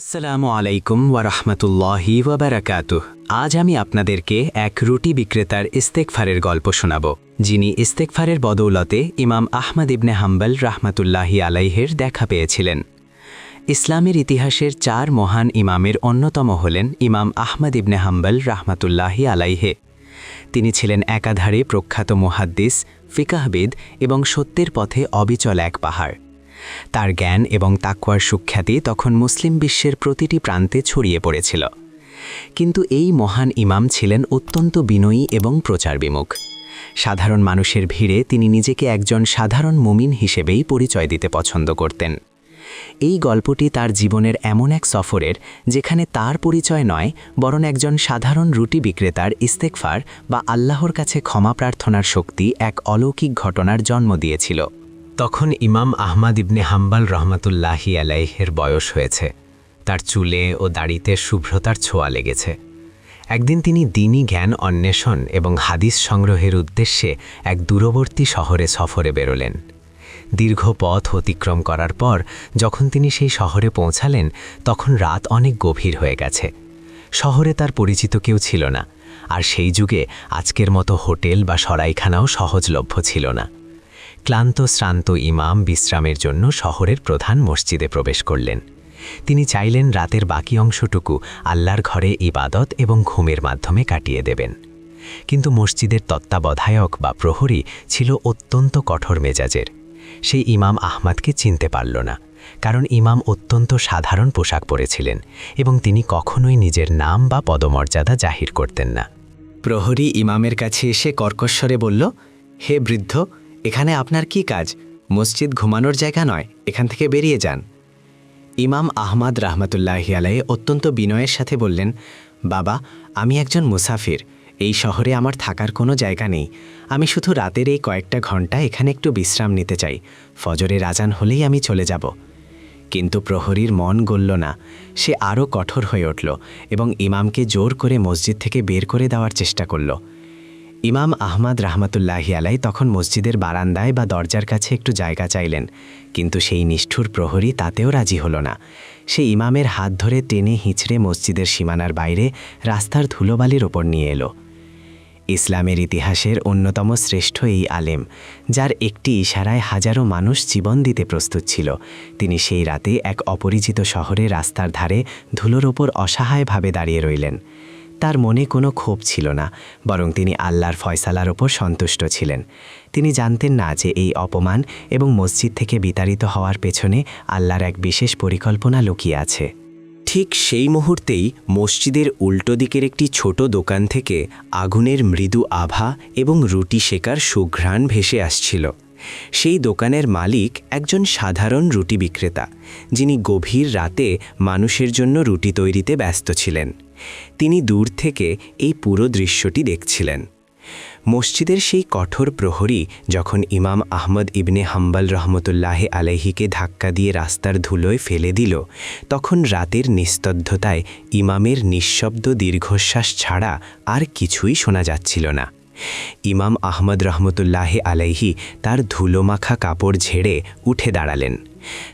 আসসালামু আলাইকুম ওয়ারহমতুল্লাহি ওয়াবারাকাতুহ আজ আমি আপনাদেরকে এক রুটি বিক্রেতার ইস্তেকফারের গল্প শোনাব, যিনি ইস্তেকফারের বদৌলতে ইমাম আহমদ ইবনে হাম্বল রাহমাতুল্লাহি আলাইহের দেখা পেয়েছিলেন। ইসলামের ইতিহাসের চার মহান ইমামের অন্যতম হলেন ইমাম আহমদ ইবনে হাম্বল রাহমাতুল্লাহি আলাইহে। তিনি ছিলেন একাধারে প্রখ্যাত মুহাদ্দিস, ফিকাহবিদ এবং সত্যের পথে অবিচল এক পাহাড়। তার জ্ঞান এবং তাকুয়ার সুখ্যাতি তখন মুসলিম বিশ্বের প্রতিটি প্রান্তে ছড়িয়ে পড়েছিল। কিন্তু এই মহান ইমাম ছিলেন অত্যন্ত বিনয়ী এবং প্রচার বিমুখ সাধারণ মানুষের ভিড়ে তিনি নিজেকে একজন সাধারণ মুমিন হিসেবেই পরিচয় দিতে পছন্দ করতেন। এই গল্পটি তার জীবনের এমন এক সফরের, যেখানে তার পরিচয় নয়, বরং একজন সাধারণ রুটি বিক্রেতার ইস্তেকফার বা আল্লাহর কাছে ক্ষমা প্রার্থনার শক্তি এক অলৌকিক ঘটনার জন্ম দিয়েছিল। তখন ইমাম আহমাদ ইবনে হাম্বাল রহমাতুল্লাহি আলাইহের বয়স হয়েছে। তার চুলে ও দাড়িতে শুভ্রতার ছোঁয়া লেগেছে। একদিন তিনি দিনী জ্ঞান অন্বেষণ এবং হাদিস সংগ্রহের উদ্দেশ্যে এক দূরবর্তী শহরে সফরে বেরোলেন। দীর্ঘ পথ অতিক্রম করার পর যখন তিনি সেই শহরে পৌঁছালেন, তখন রাত অনেক গভীর হয়ে গেছে। শহরে তার পরিচিত কেউ ছিল না, আর সেই যুগে আজকের মতো হোটেল বা সরাইখানাও সহজলভ্য ছিল না। ক্লান্ত, শ্রান্ত ইমাম বিশ্রামের জন্য শহরের প্রধান মসজিদে প্রবেশ করলেন। তিনি চাইলেন রাতের বাকি অংশটুকু আল্লাহর ঘরে ইবাদত এবং ঘুমের মাধ্যমে কাটিয়ে দেবেন। কিন্তু মসজিদের তত্ত্বাবধায়ক বা প্রহরী ছিল অত্যন্ত কঠোর মেজাজের। সেই ইমাম আহমাদকে চিনতে পারল না, কারণ ইমাম অত্যন্ত সাধারণ পোশাক পরেছিলেন এবং তিনি কখনোই নিজের নাম বা পদমর্যাদা জাহির করতেন না। প্রহরী ইমামের কাছে এসে কর্কশ্বরে বলল, হে বৃদ্ধ এখানে আপনার কি কাজ? মসজিদ ঘুমানোর জায়গা নয়, এখান থেকে বেরিয়ে যান। ইমাম আহমাদ রাহমাতুল্লাহ আলাই অত্যন্ত বিনয়ের সাথে বললেন, বাবা, আমি একজন মুসাফির, এই শহরে আমার থাকার কোনো জায়গা নেই। আমি শুধু রাতের এই কয়েকটা ঘণ্টা এখানে একটু বিশ্রাম নিতে চাই। ফজরের আজান হলেই আমি চলে যাব। কিন্তু প্রহরীর মন গলল না। সে আরও কঠোর হয়ে উঠল এবং ইমামকে জোর করে মসজিদ থেকে বের করে দেওয়ার চেষ্টা করল। ইমাম আহমদ রাহমাতুল্লাহি আলাই তখন মসজিদের বারান্দায় বা দরজার কাছে একটু জায়গা চাইলেন, কিন্তু সেই নিষ্ঠুর প্রহরী তাতেও রাজি হল না। সে ইমামের হাত ধরে টেনে হিঁচড়ে মসজিদের সীমানার বাইরে রাস্তার ধুলোবালির ওপর নিয়ে এলো। ইসলামের ইতিহাসের অন্যতম শ্রেষ্ঠ এই আলেম, যার একটি ইশারায় হাজারো মানুষ জীবন দিতে প্রস্তুত ছিল, তিনি সেই রাতে এক অপরিচিত শহরে রাস্তার ধারে ধুলোর ওপর অসহায়ভাবে দাঁড়িয়ে রইলেন। তার মনে কোনো ক্ষোভ ছিল না, বরং তিনি আল্লাহর ফয়সালার ওপর সন্তুষ্ট ছিলেন। তিনি জানতেন না যে এই অপমান এবং মসজিদ থেকে বিতাড়িত হওয়ার পেছনে আল্লাহর এক বিশেষ পরিকল্পনা লুকিয়ে আছে। ঠিক সেই মুহূর্তেই মসজিদের উল্টো দিকের একটি ছোট দোকান থেকে আগুনের মৃদু আভা এবং রুটি শেকার সুঘ্রাণ ভেসে আসছিল। সেই দোকানের মালিক একজন সাধারণ রুটি বিক্রেতা, যিনি গভীর রাতে মানুষের জন্য রুটি তৈরিতে ব্যস্ত ছিলেন। তিনি দূর থেকে এই পুরো দৃশ্যটি দেখছিলেন। মসজিদের সেই কঠোর প্রহরী যখন ইমাম আহমদ ইবনে হাম্বাল রহমতুল্লাহে আলাইহিকে ধাক্কা দিয়ে রাস্তার ধুলোয় ফেলে দিল, তখন রাতের নিস্তব্ধতায় ইমামের নিঃশব্দ দীর্ঘশ্বাস ছাড়া আর কিছুই শোনা যাচ্ছিল না। ইমাম আহমদ রহমতুল্লাহে আলাইহি তার ধুলোমাখা কাপড় ঝেড়ে উঠে দাঁড়ালেন।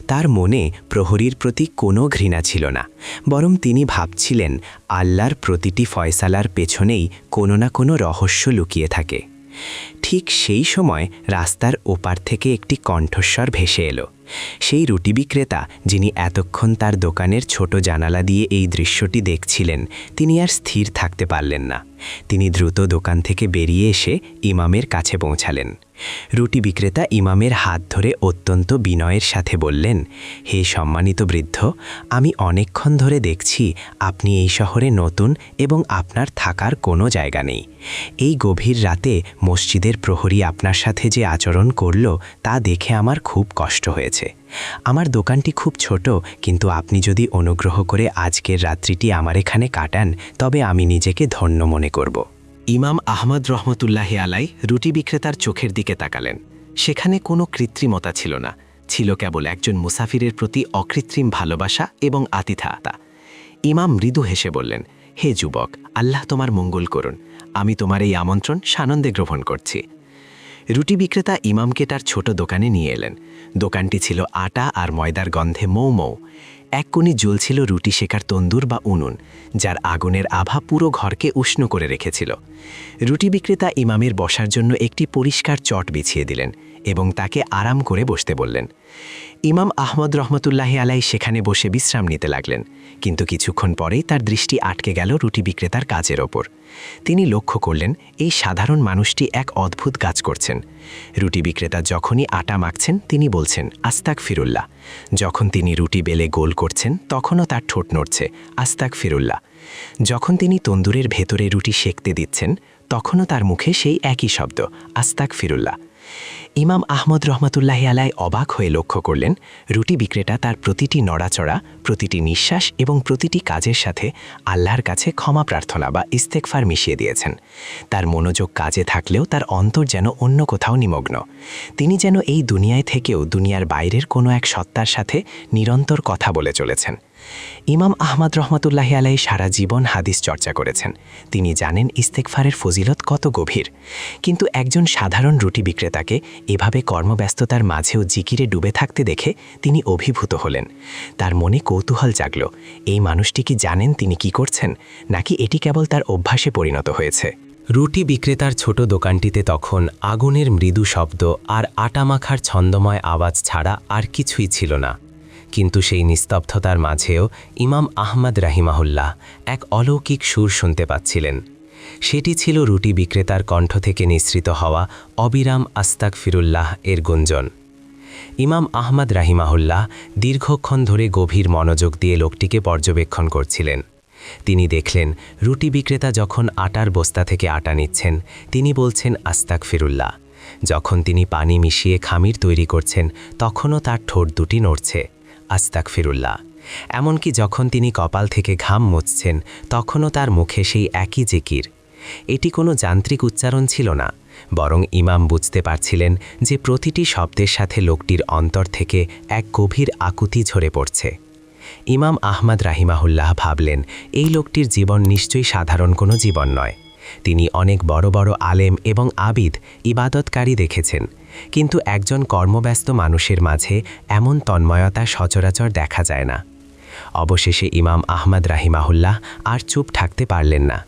তার মনে প্রহরীর প্রতি কোনো ঘৃণা ছিল না, বরং তিনি ভাবছিলেন আল্লাহর প্রতিটি ফয়সালার পেছনেই কোনো না কোনো রহস্য লুকিয়ে থাকে। ঠিক সেই সময় রাস্তার ওপার থেকে একটি কণ্ঠস্বর ভেসে এলো। সেই রুটি বিক্রেতা, যিনি এতক্ষণ তার দোকানের ছোট জানালা দিয়ে এই দৃশ্যটি দেখছিলেন, তিনি আর স্থির থাকতে পারলেন না। তিনি দ্রুত দোকান থেকে বেরিয়ে এসে ইমামের কাছে পৌঁছালেন। রুটি বিক্রেতা ইমামের হাত ধরে অত্যন্ত বিনয়ের সাথে বললেন, হে সম্মানিত বৃদ্ধ, আমি অনেকক্ষণ ধরে দেখছি আপনি এই শহরে নতুন এবং আপনার থাকার কোনো জায়গা নেই। এই গভীর রাতে মসজিদের প্রহরী আপনার সাথে যে আচরণ করল তা দেখে আমার খুব কষ্ট হয়েছে। আমার দোকানটি খুব ছোট, কিন্তু আপনি যদি অনুগ্রহ করে আজকের রাত্রিটি আমার এখানে কাটান, তবে আমি নিজেকে ধন্য মনে করব। ইমাম আহমদ রহমতুল্লাহ আলাই রুটি বিক্রেতার চোখের দিকে তাকালেন। সেখানে কোনো কৃত্রিমতা ছিল না, ছিল কেবল একজন মুসাফিরের প্রতি অকৃত্রিম ভালোবাসা এবং আতিথাতা ইমাম মৃদু হেসে বললেন, হে যুবক, আল্লাহ তোমার মঙ্গল করুন, আমি তোমার এই আমন্ত্রণ সানন্দে গ্রহণ করছি। রুটি বিক্রেতা ইমামকে তার ছোট দোকানে নিয়ে এলেন। দোকানটি ছিল আটা আর ময়দার গন্ধে মৌ মৌ এক কোণে জ্বলছিল রুটি শেখার তন্দুর বা উনুন, যার আগুনের আভা পুরো ঘরকে উষ্ণ করে রেখেছিল। রুটি বিক্রেতা ইমামের বসার জন্য একটি পরিষ্কার চট বিছিয়ে দিলেন এবং তাকে আরাম করে বসতে বললেন। ইমাম আহমদ রহমতুল্লাহি আলাই সেখানে বসে বিশ্রাম নিতে লাগলেন, কিন্তু কিছুক্ষণ পরেই তার দৃষ্টি আটকে গেল রুটি বিক্রেতার কাজের ওপর। তিনি লক্ষ্য করলেন, এই সাধারণ মানুষটি এক অদ্ভুত কাজ করছেন। রুটি বিক্রেতা যখনই আটা মাখছেন, তিনি বলছেন আস্তাক ফিরুল্লাহ যখন তিনি রুটি বেলে গোল করছেন, তখনও তার ঠোঁট নড়ছে আস্তাক ফিরুল্লাহ যখন তিনি তন্দুরের ভেতরে রুটি সেঁকতে দিচ্ছেন, তখনও তার মুখে সেই একই শব্দ আস্তাক ফিরুল্লাহ ইমাম আহমদ রহমতুল্লাহ আলাই অবাক হয়ে লক্ষ্য করলেন, রুটি বিক্রেতা তার প্রতিটি নড়াচড়া, প্রতিটি নিঃশ্বাস এবং প্রতিটি কাজের সাথে আল্লাহর কাছে ক্ষমা প্রার্থনা বা ইস্তেকফার মিশিয়ে দিয়েছেন। তার মনোযোগ কাজে থাকলেও তার অন্তর যেন অন্য কোথাও নিমগ্ন। তিনি যেন এই দুনিয়ায় থেকেও দুনিয়ার বাইরের কোনো এক সত্তার সাথে নিরন্তর কথা বলে চলেছেন। ইমাম আহমদ রহমতুল্লাহি আলাই সারা জীবন হাদিস চর্চা করেছেন। তিনি জানেন ইস্তেকফারের ফজিলত কত গভীর। কিন্তু একজন সাধারণ রুটি বিক্রেতাকে এভাবে কর্মব্যস্ততার মাঝেও জিকিরে ডুবে থাকতে দেখে তিনি অভিভূত হলেন। তার মনে কৌতূহল জাগল, এই মানুষটি কি জানেন তিনি কি করছেন, নাকি এটি কেবল তার অভ্যাসে পরিণত হয়েছে? রুটি বিক্রেতার ছোট দোকানটিতে তখন আগুনের মৃদু শব্দ আর আটা মাখার ছন্দময় আওয়াজ ছাড়া আর কিছুই ছিল না। কিন্তু সেই নিস্তব্ধতার মাঝেও ইমাম আহমদ রাহিমাহুল্লাহ এক অলৌকিক সুর শুনতে পাচ্ছিলেন। সেটি ছিল রুটি বিক্রেতার কণ্ঠ থেকে নিঃসৃত হওয়া অবিরাম আস্তাক ফিরুল্লাহ এর গুঞ্জন। ইমাম আহমদ রাহিমাহুল্লাহ দীর্ঘক্ষণ ধরে গভীর মনোযোগ দিয়ে লোকটিকে পর্যবেক্ষণ করছিলেন। তিনি দেখলেন, রুটি বিক্রেতা যখন আটার বস্তা থেকে আটা নিচ্ছেন, তিনি বলছেন আস্তাক ফিরুল্লাহ যখন তিনি পানি মিশিয়ে খামির তৈরি করছেন, তখনও তার ঠোঁট দুটি নড়ছে। আস্তাক ফিরুল্লাহ এমনকি যখন তিনি কপাল থেকে ঘাম মুছছেন, তখনও তার মুখে সেই একই জিকির। এটি কোনো যান্ত্রিক উচ্চারণ ছিল না, বরং ইমাম বুঝতে পারছিলেন যে প্রতিটি শব্দের সাথে লোকটির অন্তর থেকে এক গভীর আকুতি ঝরে পড়ছে। ইমাম আহমদ রাহিমাহুল্লাহ ভাবলেন, এই লোকটির জীবন নিশ্চয়ই সাধারণ কোনো জীবন নয়। তিনি অনেক বড় বড় আলেম এবং আবিদ, ইবাদতকারী দেখেছেন। কিন্তু একজন কর্মব্যস্ত মানুষের মাঝে এমন তন্ময়তা সচরাচর দেখা যায় না। অবশেষে ইমাম আহমদ রাহিমাহুল্লাহ আর চুপ থাকতে পারলেন না।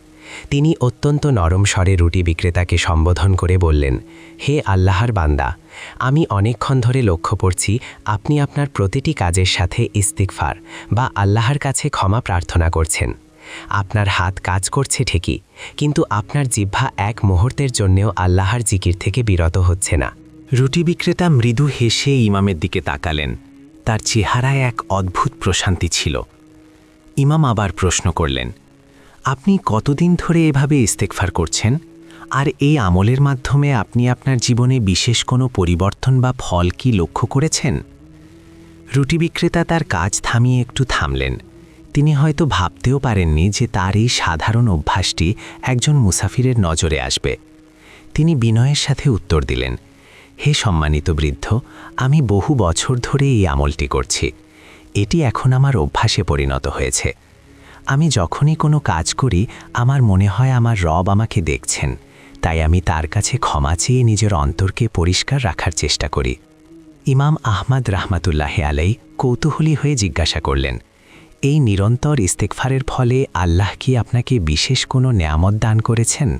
তিনি অত্যন্ত নরম স্বরে রুটি বিক্রেতাকে সম্বোধন করে বললেন, হে আল্লাহর বান্দা, আমি অনেকক্ষণ ধরে লক্ষ্য করছি আপনি আপনার প্রতিটি কাজের সাথে ইস্তিকফার বা আল্লাহর কাছে ক্ষমা প্রার্থনা করছেন। আপনার হাত কাজ করছে ঠিকই, কিন্তু আপনার জিহ্বা এক মুহূর্তের জন্যেও আল্লাহর জিকির থেকে বিরত হচ্ছে না। রুটি বিক্রেতা মৃদু হেসে ইমামের দিকে তাকালেন। তার চেহারায় এক অদ্ভুত প্রশান্তি ছিল। ইমাম আবার প্রশ্ন করলেন, আপনি কতদিন ধরে এভাবে ইস্তেকফার করছেন? আর এই আমলের মাধ্যমে আপনি আপনার জীবনে বিশেষ কোনো পরিবর্তন বা ফল কি লক্ষ্য করেছেন? রুটি বিক্রেতা তার কাজ থামিয়ে একটু থামলেন। তিনি হয়তো ভাবতেও পারেননি যে তার এই সাধারণ অভ্যাসটি একজন মুসাফিরের নজরে আসবে। তিনি বিনয়ের সাথে উত্তর দিলেন হে সম্মানিত বৃদ্ধ, আমি বহু বছর ধরে এই আমলটি করছি। এটি এখন আমার অভ্যাসে পরিণত হয়েছে। আমি যখনই কোনো কাজ করি, আমার মনে হয় আমার রব আমাকে দেখছেন। তাই আমি তার কাছে ক্ষমা চেয়ে নিজের অন্তরকে পরিষ্কার রাখার চেষ্টা করি। ইমাম আহমদ রাহমাতুল্লাহ আলাই কৌতূহলী হয়ে জিজ্ঞাসা করলেন, এই নিরন্তর ইস্তেকফারের ফলে আল্লাহ কি আপনাকে বিশেষ কোনো নেয়ামত দান করেছেন?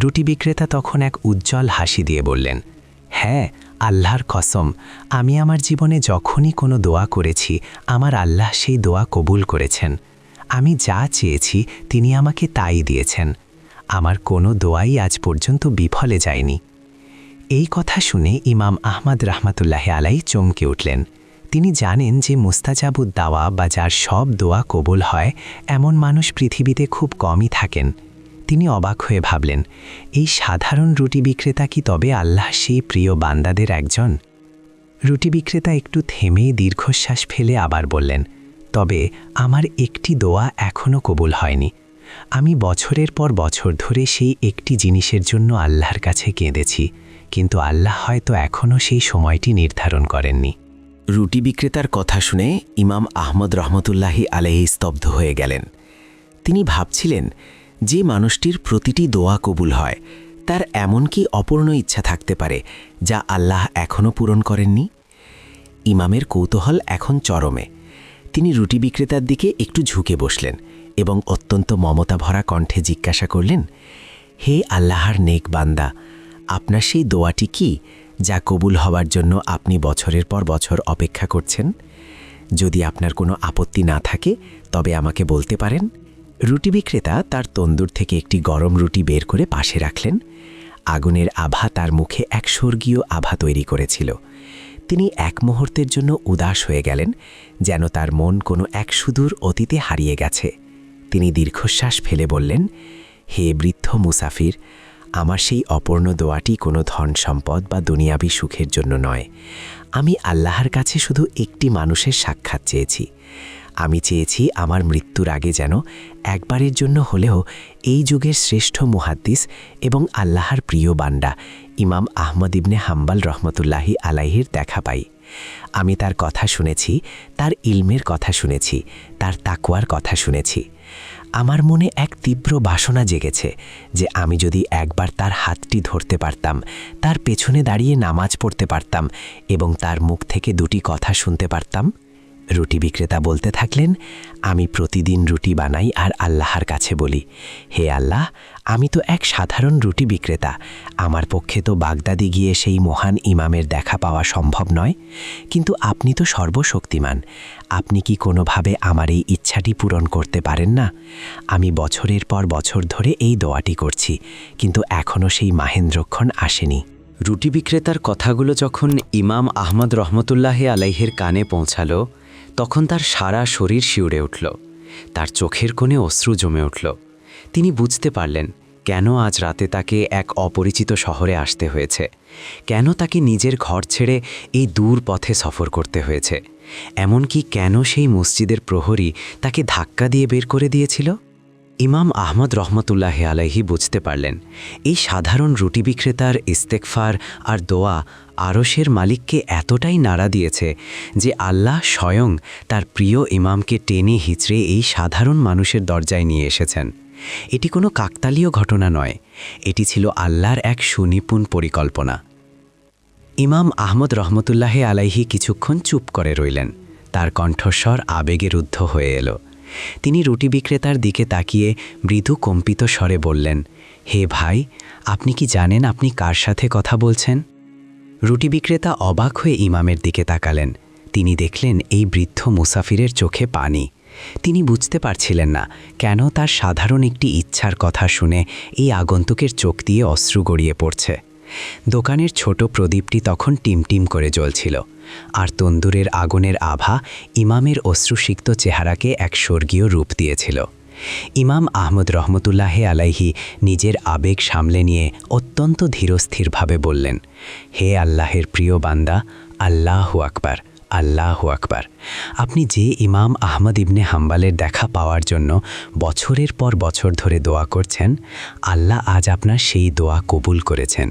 রুটি বিক্রেতা তখন এক উজ্জ্বল হাসি দিয়ে বললেন হ্যাঁ আল্লাহর কসম, আমি আমার জীবনে যখনই কোনো দোয়া করেছি, আমার আল্লাহ সেই দোয়া কবুল করেছেন। আমি যা চেয়েছি, তিনি আমাকে তাই দিয়েছেন। আমার কোনো দোয়াই আজ পর্যন্ত বিফলে যায়নি। এই কথা শুনে ইমাম আহমদ রাহমাতুল্লাহ আলাই চমকে উঠলেন। তিনি জানেন যে মুস্তাজাবুদ দাওয়া বা যার সব দোয়া কবুল হয়, এমন মানুষ পৃথিবীতে খুব কমই থাকেন। তিনি অবাক হয়ে ভাবলেন, এই সাধারণ রুটি বিক্রেতা কি তবে আল্লাহ সেই প্রিয় বান্দাদের একজন? রুটি বিক্রেতা একটু থেমেই দীর্ঘশ্বাস ফেলে আবার বললেন, তবে আমার একটি দোয়া এখনও কবুল হয়নি। আমি বছরের পর বছর ধরে সেই একটি জিনিসের জন্য আল্লাহর কাছে কেঁদেছি, কিন্তু আল্লাহ হয়তো এখনও সেই সময়টি নির্ধারণ করেননি। রুটি বিক্রেতার কথা শুনে ইমাম আহমদ রহমতুল্লাহি আলাহি স্তব্ধ হয়ে গেলেন। তিনি ভাবছিলেন যে মানুষটির প্রতিটি দোয়া কবুল হয়, তার এমন কি অপূর্ণ ইচ্ছা থাকতে পারে, যা আল্লাহ এখনও পূরণ করেননি? ইমামের কৌতূহল এখন চরমে। তিনি রুটি বিক্রেতার দিকে একটু ঝুঁকে বসলেন এবং অত্যন্ত মমতা ভরা কণ্ঠে জিজ্ঞাসা করলেন, হে আল্লাহর নেক বান্দা, আপনার সেই দোয়াটি কি, যা কবুল হওয়ার জন্য আপনি বছরের পর বছর অপেক্ষা করছেন? যদি আপনার কোনো আপত্তি না থাকে, তবে আমাকে বলতে পারেন? রুটি বিক্রেতা তার তন্দুর থেকে একটি গরম রুটি বের করে পাশে রাখলেন। আগুনের আভা তার মুখে এক স্বর্গীয় আভা তৈরি করেছিল। তিনি এক মুহূর্তের জন্য উদাস হয়ে গেলেন, যেন তার মন কোনো এক সুদূর অতীতে হারিয়ে গেছে। তিনি দীর্ঘশ্বাস ফেলে বললেন, হে বৃদ্ধ মুসাফির, আমার সেই অপর্ণ দোয়াটি কোনো ধন সম্পদ বা দুনিয়াবি সুখের জন্য নয়। আমি আল্লাহর কাছে শুধু একটি মানুষের সাক্ষাৎ চেয়েছি। আমি চেয়েছি আমার মৃত্যুর আগে যেন একবারের জন্য হলেও এই যুগের শ্রেষ্ঠ মুহাদ্দিস এবং আল্লাহর প্রিয় বান্ডা ইমাম আহমদ ইবনে হাম্বাল রহমতুল্লাহি আলাইহির দেখা পাই। আমি তার কথা শুনেছি, তার ইলমের কথা শুনেছি, তার তাকুয়ার কথা শুনেছি। আমার মনে এক তীব্র বাসনা জেগেছে যে আমি যদি একবার তার হাতটি ধরতে পারতাম, তার পেছনে দাঁড়িয়ে নামাজ পড়তে পারতাম এবং তার মুখ থেকে দুটি কথা শুনতে পারতাম। রুটি বিক্রেতা বলতে থাকলেন, আমি প্রতিদিন রুটি বানাই আর আল্লাহর কাছে বলি। হে আল্লাহ, আমি তো এক সাধারণ রুটি বিক্রেতা। আমার পক্ষে তো বাগদাদি গিয়ে সেই মহান ইমামের দেখা পাওয়া সম্ভব নয়। কিন্তু আপনি তো সর্বশক্তিমান। আপনি কি কোনোভাবে আমার এই ইচ্ছাটি পূরণ করতে পারেন না? আমি বছরের পর বছর ধরে এই দোয়াটি করছি, কিন্তু এখনও সেই মাহেন্দ্রক্ষণ আসেনি। রুটি বিক্রেতার কথাগুলো যখন ইমাম আহমদ রহমতুল্লাহে আলাইহের কানে পৌঁছালো তখন তার সারা শরীর শিউরে উঠল। তার চোখের কোণে অশ্রু জমে উঠল। তিনি বুঝতে পারলেন, কেন আজ রাতে তাকে এক অপরিচিত শহরে আসতে হয়েছে? কেন তাকে নিজের ঘর ছেড়ে এই দূর পথে সফর করতে হয়েছে? এমনকি কেন সেই মসজিদের প্রহরী তাকে ধাক্কা দিয়ে বের করে দিয়েছিল? ইমাম আহমদ রহমতুল্লাহ আলাইহি বুঝতে পারলেন, এই সাধারণ রুটি বিক্রেতার ইস্তেকফার আর দোয়া আরশের মালিককে এতটাই নাড়া দিয়েছে যে আল্লাহ স্বয়ং তার প্রিয় ইমামকে টেনে হিচড়ে এই সাধারণ মানুষের দরজায় নিয়ে এসেছেন। এটি কোনো কাকতালীয় ঘটনা নয়, এটি ছিল আল্লাহর এক সুনিপুণ পরিকল্পনা। ইমাম আহমদ রহমতুল্লাহে আলাইহি কিছুক্ষণ চুপ করে রইলেন, তার কণ্ঠস্বর আবেগে রুদ্ধ হয়ে এলো। তিনি রুটি বিক্রেতার দিকে তাকিয়ে মৃদু কম্পিত স্বরে বললেন, হে ভাই, আপনি কি জানেন আপনি কার সাথে কথা বলছেন? রুটি বিক্রেতা অবাক হয়ে ইমামের দিকে তাকালেন। তিনি দেখলেন এই বৃদ্ধ মুসাফিরের চোখে পানি। তিনি বুঝতে পারছিলেন না কেন তার সাধারণ একটি ইচ্ছার কথা শুনে এই আগন্তুকের চোখ দিয়ে অশ্রু গড়িয়ে পড়ছে। দোকানের ছোট প্রদীপটি তখন টিমটিম করে জ্বলছিল, আর তন্দুরের আগুনের আভা ইমামের অশ্রুসিক্ত চেহারাকে এক স্বর্গীয় রূপ দিয়েছিল। ইমাম আহমদ রহমতুল্লাহে আলাইহি নিজের আবেগ সামলে নিয়ে অত্যন্ত ধীরস্থিরভাবে বললেন, হে আল্লাহের প্রিয় বান্দা, আল্লাহ আকবার আল্লাহ আকবার। আপনি যে ইমাম আহমদ ইবনে হাম্বালের দেখা পাওয়ার জন্য বছরের পর বছর ধরে দোয়া করছেন, আল্লাহ আজ আপনার সেই দোয়া কবুল করেছেন।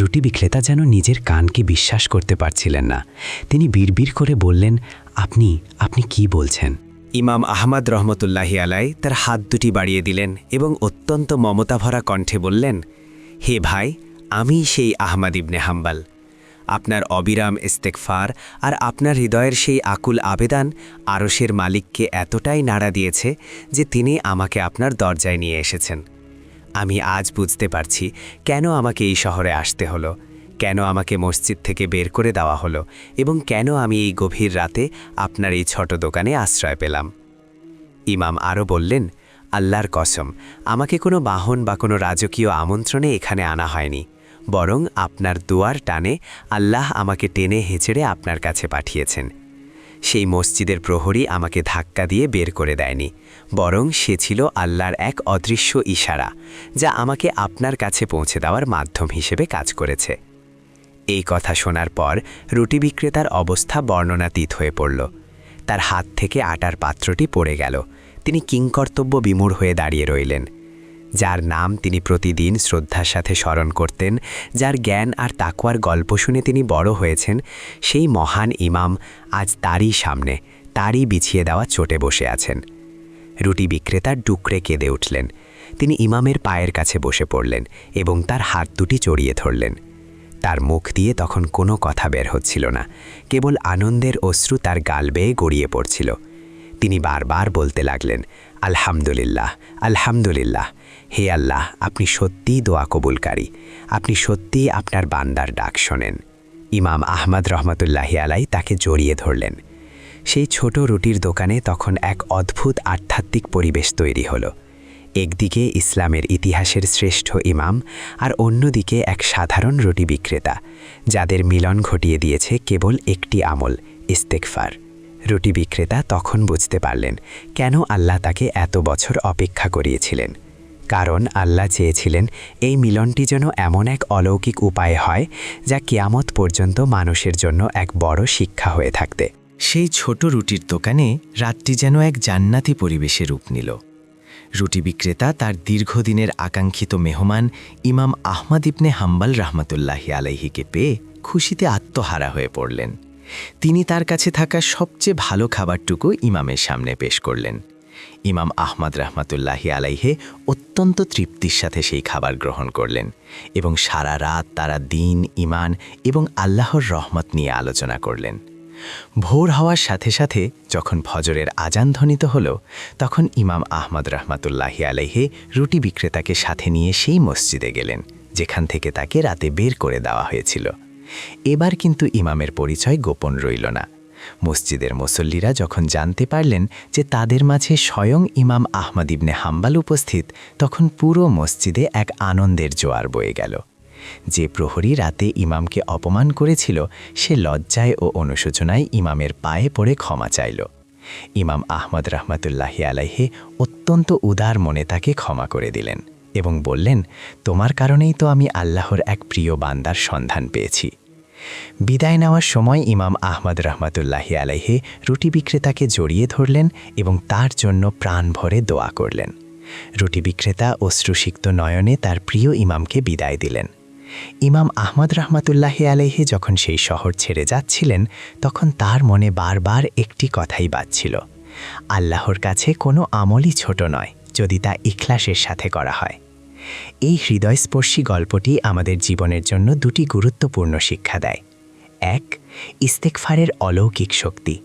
রুটি বিক্রেতা যেন নিজের কানকে বিশ্বাস করতে পারছিলেন না। তিনি বিড়বিড় করে বললেন, আপনি আপনি কি বলছেন? ইমাম আহমদ রহমতুল্লাহি আলাই তার হাত দুটি বাড়িয়ে দিলেন এবং অত্যন্ত মমতাভরা কণ্ঠে বললেন, হে ভাই, আমি সেই আহমদ ইবনে হাম্বাল। আপনার অবিরাম ইস্তেকফার আর আপনার হৃদয়ের সেই আকুল আবেদন আরশের মালিককে এতটাই নাড়া দিয়েছে যে তিনি আমাকে আপনার দরজায় নিয়ে এসেছেন। আমি আজ বুঝতে পারছি কেন আমাকে এই শহরে আসতে হলো, কেন আমাকে মসজিদ থেকে বের করে দেওয়া হলো এবং কেন আমি এই গভীর রাতে আপনার এই ছোট দোকানে আশ্রয় পেলাম। ইমাম আরও বললেন, আল্লাহর কসম, আমাকে কোনো বাহন বা কোনো রাজকীয় আমন্ত্রণে এখানে আনা হয়নি, বরং আপনার দুয়ার টানে আল্লাহ আমাকে টেনে হেঁচড়ে আপনার কাছে পাঠিয়েছেন। সেই মসজিদের প্রহরী আমাকে ধাক্কা দিয়ে বের করে দেয়নি, বরং সে ছিল আল্লাহর এক অদৃশ্য ইশারা, যা আমাকে আপনার কাছে পৌঁছে দেওয়ার মাধ্যম হিসেবে কাজ করেছে। এই কথা শোনার পর রুটি বিক্রেতার অবস্থা বর্ণনাতীত হয়ে পড়ল। তার হাত থেকে আটার পাত্রটি পড়ে গেল। তিনি কিংকর্তব্য বিমূঢ় হয়ে দাঁড়িয়ে রইলেন। যার নাম তিনি প্রতিদিন শ্রদ্ধার সাথে স্মরণ করতেন, যার জ্ঞান আর তাকুয়ার গল্প শুনে তিনি বড় হয়েছেন, সেই মহান ইমাম আজ তারই সামনে, তারই বিছিয়ে দেওয়া চোটে বসে আছেন। রুটি বিক্রেতার ডুকরে কেঁদে উঠলেন। তিনি ইমামের পায়ের কাছে বসে পড়লেন এবং তার হাত দুটি চড়িয়ে ধরলেন। তার মুখ দিয়ে তখন কোনো কথা বের হচ্ছিল না, কেবল আনন্দের অশ্রু তার গাল বেয়ে গড়িয়ে পড়ছিল। তিনি বারবার বলতে লাগলেন আলহামদুলিল্লাহ আলহামদুলিল্লাহ। হে আল্লাহ, আপনি সত্যিই দোয়া কবুলকারী। আপনি সত্যিই আপনার বান্দার ডাক শোনেন। ইমাম আহমদ রহমতুল্লাহি আলাই তাকে জড়িয়ে ধরলেন। সেই ছোট রুটির দোকানে তখন এক অদ্ভুত আধ্যাত্মিক পরিবেশ তৈরি হলো। একদিকে ইসলামের ইতিহাসের শ্রেষ্ঠ ইমাম আর অন্যদিকে এক সাধারণ রুটি বিক্রেতা, যাদের মিলন ঘটিয়ে দিয়েছে কেবল একটি আমল ইস্তেকফার রুটি বিক্রেতা তখন বুঝতে পারলেন কেন আল্লাহ তাকে এত বছর অপেক্ষা করিয়েছিলেন। কারণ আল্লাহ চেয়েছিলেন এই মিলনটি যেন এমন এক অলৌকিক উপায় হয় যা কিয়ামত পর্যন্ত মানুষের জন্য এক বড় শিক্ষা হয়ে থাকতে। সেই ছোট রুটির দোকানে রাতটি যেন এক জান্নাতি পরিবেশে রূপ নিল। রুটি বিক্রেতা তার দীর্ঘদিনের আকাঙ্ক্ষিত মেহমান ইমাম আহমাদ ইবনে হাম্বাল রহমতুল্লাহি আলাইহিকে পেয়ে খুশিতে আত্মহারা হয়ে পড়লেন। তিনি তার কাছে থাকা সবচেয়ে ভালো খাবারটুকু ইমামের সামনে পেশ করলেন। ইমাম আহমদ রহমতুল্লাহি আলাইহে অত্যন্ত তৃপ্তির সাথে সেই খাবার গ্রহণ করলেন এবং সারা রাত তারা দিন ইমান এবং আল্লাহর রহমত নিয়ে আলোচনা করলেন। ভোর হওয়ার সাথে সাথে যখন ফজরের আজান ধ্বনিত হল, তখন ইমাম আহমদ রহমাতুল্লাহি আলাইহে রুটি বিক্রেতাকে সাথে নিয়ে সেই মসজিদে গেলেন, যেখান থেকে তাকে রাতে বের করে দেওয়া হয়েছিল। এবার কিন্তু ইমামের পরিচয় গোপন রইল না। মসজিদের মুসল্লিরা যখন জানতে পারলেন যে তাদের মাঝে স্বয়ং ইমাম আহমদ ইবনে হাম্বাল উপস্থিত, তখন পুরো মসজিদে এক আনন্দের জোয়ার বয়ে গেল। যে প্রহরী রাতে ইমামকে অপমান করেছিল, সে লজ্জায় ও অনুশোচনায় ইমামের পায়ে পড়ে ক্ষমা চাইল। ইমাম আহমদ রহমতুল্লাহি আলাইহে অত্যন্ত উদার মনে তাকে ক্ষমা করে দিলেন এবং বললেন, তোমার কারণেই তো আমি আল্লাহর এক প্রিয় বান্দার সন্ধান পেয়েছি। বিদায় নেওয়ার সময় ইমাম আহমদ রহমতুল্লাহি আলাইহে রুটি বিক্রেতাকে জড়িয়ে ধরলেন এবং তার জন্য প্রাণ ভরে দোয়া করলেন। রুটি বিক্রেতা অশ্রুসিক্ত নয়নে তার প্রিয় ইমামকে বিদায় দিলেন। ইমাম আহমদ রহমতুল্লাহি আলাইহে যখন সেই শহর ছেড়ে যাচ্ছিলেন, তখন তার মনে বারবার একটি কথাই বাজছিল। আল্লাহর কাছে কোনো আমলই ছোট নয়, যদি তা ইখলাসের সাথে করা হয়। এই হৃদয়স্পর্শী গল্পটি আমাদের জীবনের জন্য দুটি গুরুত্বপূর্ণ শিক্ষা দেয়। এক ইস্তেকফারের অলৌকিক শক্তি।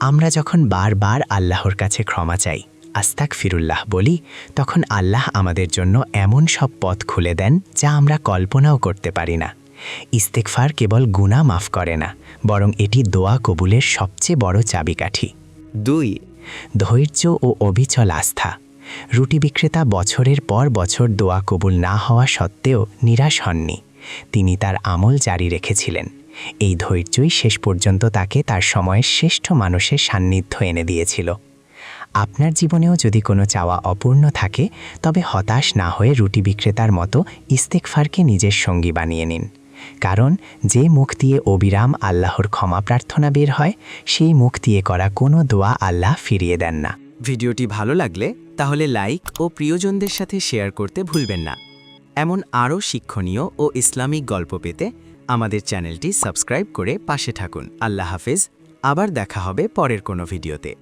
আমরা যখন বারবার আল্লাহর কাছে ক্ষমা চাই আস্তাক ফিরুল্লাহ বলি তখন আল্লাহ আমাদের জন্য এমন সব পথ খুলে দেন যা আমরা কল্পনাও করতে পারি না। ইস্তেকফার কেবল গুণা মাফ করে না বরং এটি দোয়া কবুলের সবচেয়ে বড় চাবিকাঠি। দুই ধৈর্য ও অবিচল আস্থা। রুটি বিক্রেতা বছরের পর বছর দোয়া কবুল না হওয়া সত্ত্বেও নিরাশ হননি। তিনি তার আমল জারি রেখেছিলেন। এই ধৈর্যই শেষ পর্যন্ত তাকে তার সময়ের শ্রেষ্ঠ মানুষের সান্নিধ্য এনে দিয়েছিল। আপনার জীবনেও যদি কোনো চাওয়া অপূর্ণ থাকে, তবে হতাশ না হয়ে রুটি বিক্রেতার মতো ইস্তেকফারকে নিজের সঙ্গী বানিয়ে নিন। কারণ, যে মুখ দিয়ে অবিরাম আল্লাহর ক্ষমা প্রার্থনা বের হয়, সেই মুখ দিয়ে করা কোনো দোয়া আল্লাহ ফিরিয়ে দেন না। ভিডিওটি ভালো লাগলে তাহলে লাইক ও প্রিয়জনদের সাথে শেয়ার করতে ভুলবেন না। এমন আরও শিক্ষণীয় ও ইসলামিক গল্প পেতে আমাদের চ্যানেলটি সাবস্ক্রাইব করে পাশে থাকুন। আল্লাহ হাফেজ, আবার দেখা হবে পরের কোনো ভিডিওতে।